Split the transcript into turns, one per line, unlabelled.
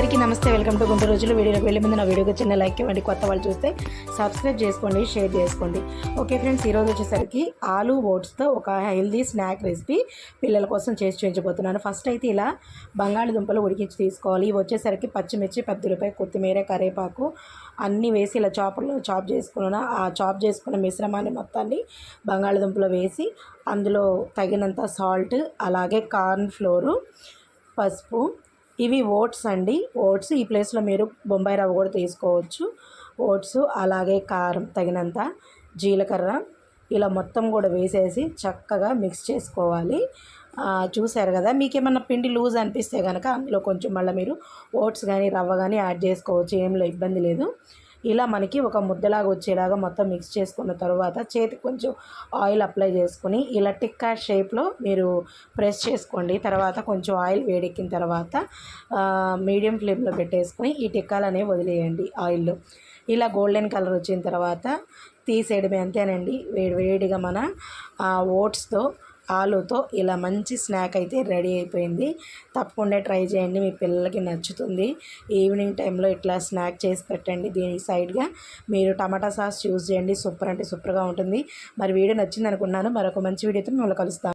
అందరికీ నమస్తే. Welcome to Guntur రోజులు వీడియోకి వెళ్ళే ముందు నా వీడియోకి చిన్న లైక్ ఇవ్వండి. కొత్త వాళ్ళు చూస్తే సబ్స్క్రైబ్ చేసుకోండి షేర్ చేసుకోండి. ఓకే ఫ్రెండ్స్ ఈరోజు వచ్చేసరికి ఆలు ఓట్స్తో ఒక హెల్దీ స్నాక్ రెసిపీ పిల్లల కోసం చేసి చూపించబోతున్నాను. ఫస్ట్ అయితే ఇలా బంగాళదుంపలు ఉడికించి తీసుకోవాలి. ఇవి వచ్చేసరికి పచ్చిమిర్చి పద్దులపై కొత్తిమీర కరివేపాకు అన్నీ వేసి ఇలా చాపర్లో చాప్ చేసుకున్న ఆ చాప్ చేసుకున్న మిశ్రమాన్ని మొత్తాన్ని బంగాళదుంపలో వేసి అందులో తగినంత సాల్ట్ అలాగే కార్న్ ఫ్లోరు పసుపు ఇవి ఓట్స్ అండి. ఓట్స్ ఈ ప్లేస్లో మీరు బొంబాయి రవ్వ కూడా తీసుకోవచ్చు. ఓట్స్ అలాగే కారం తగినంత జీలకర్ర ఇలా మొత్తం కూడా వేసేసి చక్కగా మిక్స్ చేసుకోవాలి. చూశారు కదా మీకు ఏమన్నా పిండి లూజ్ అనిపిస్తే కనుక అందులో కొంచెం మళ్ళీ మీరు ఓట్స్ కానీ రవ్వ కానీ యాడ్ చేసుకోవచ్చు. ఏంలో ఇబ్బంది లేదు. ఇలా మనకి ఒక ముద్దలాగా వచ్చేలాగా మొత్తం మిక్స్ చేసుకున్న తర్వాత చేతికి కొంచెం ఆయిల్ అప్లై చేసుకుని ఇలా టిక్కా షేప్లో మీరు ప్రెస్ చేసుకోండి. తర్వాత కొంచెం ఆయిల్ వేడెక్కిన తర్వాత మీడియం ఫ్లేమ్లో పెట్టేసుకొని ఈ టిక్కాలనేవి వదిలేయండి ఆయిల్లో ఇలా గోల్డెన్ కలర్ వచ్చిన తర్వాత తీసేయడమే అంతేనండి. వేడి వేడిగా మన ఓట్స్తో ఆలూతో ఇలా మంచి స్నాక్ అయితే రెడీ అయిపోయింది. తప్పకుండా ట్రై చేయండి మీ పిల్లలకి నచ్చుతుంది. ఈవినింగ్ టైంలో ఇట్లా స్నాక్ చేసి పెట్టండి దీనికి సైడ్గా. మీరు టమాటా సాస్ చూస్ చేయండి సూపర్ అంటే సూపర్గా ఉంటుంది. మరి వీడియో నచ్చింది అనుకున్నాను మరొక మంచి వీడియోతో మిమ్మల్ని కలుస్తాను.